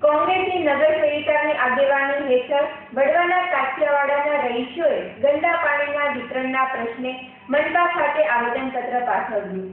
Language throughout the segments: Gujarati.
કોંગ્રેસની નગરસેવિકાની આગેવાની હેઠળ વડવાના કાઠિયાવાડના રહીશોએ ગંદા પાણીના વિતરણના પ્રશ્ને મનપા ખાતે આવેદનપત્ર પાઠવ્યું.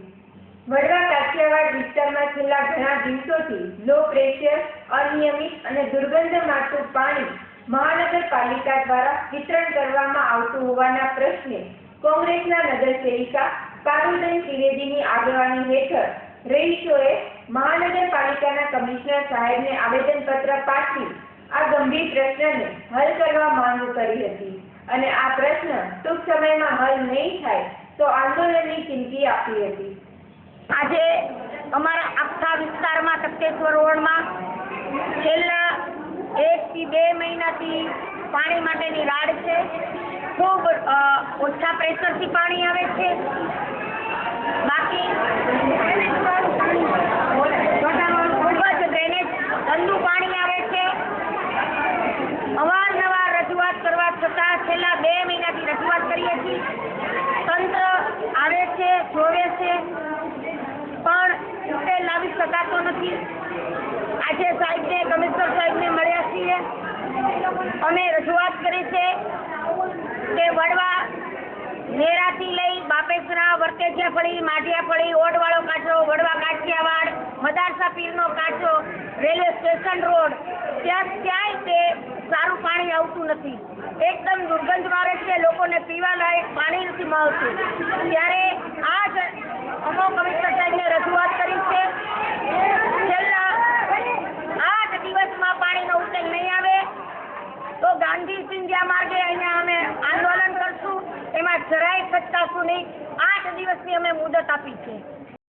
વડવા કાઠિયાવાડ વિસ્તારમાં છેલ્લા ઘણા દિવસોથી લો પ્રેશર, અનિયમિત અને દુર્ગંધ મારતું પાણી મહાનગરપાલિકા દ્વારા વિતરણ કરવામાં આવતું હોવાના પ્રશ્ને કોંગ્રેસના નગરસેવિકા પારુદન ત્રિવેદીની આગેવાની હેઠળ રહીશોએ મહાનગરપાલિકાના કમિશનર સાહેબને આવેદનપત્ર પાઠવી આ ગંભીર પ્રશ્નને હલ કરવા માંગ કરી હતી. અને આ પ્રશ્ન ટૂંક સમયમાં હલ નહીં થાય તો આંદોલનની ચીમકી આપી હતી. આજે અમારા આખા વિસ્તારમાં તખતેશ્વર રોડમાં છેલ્લા એક થી બે મહિનાથી પાણી માટેની રાડ છે. ખૂબ ઓછા પ્રેશરથી પાણી આવે છે બાકી ખૂબ જ ડ્રેનેજ ગંદુ પાણી આવે છે અવારનવાર રજૂઆત કરવા છતાં છેલ્લા બે મહિનાથી રજૂઆત કરીએ છીએ. તંત્ર આવે છે, જોવે છે, પણ ઉકેલ લાવી શકાતો નથી. આજે સાહેબને, કમિશનર સાહેબને મળ્યા છીએ. અમે રજૂઆત કરી છે કે વડવા નેરાથી લઈ બાપેસરા, વર્તેજિયા ફળી, માઢિયા ફળી ઓડવાળો કાંઠો, વડવા કાઠિયાવાડ, મદારસા પીરનો કાંઠો, રેલવે સ્ટેશન રોડ આવતું નથી. એકદમ દુર્ગંધ મારે છે, લોકોને પીવા લાયક પાણી નથી મળતું. ત્યારે આજ જ અમો કમિશનર સાહેબને રજૂઆત કરી છે. છેલ્લા આઠ દિવસમાં પાણીનો ઉકેલ નહીં આવે. તો ગાંધી ચિંધ્યા માર્ગે અહીંયા અમે આંદોલન કરશું. એમાં જરાય ફટકાશું નહીં. આઠ દિવસની અમે મુદત આપી છે.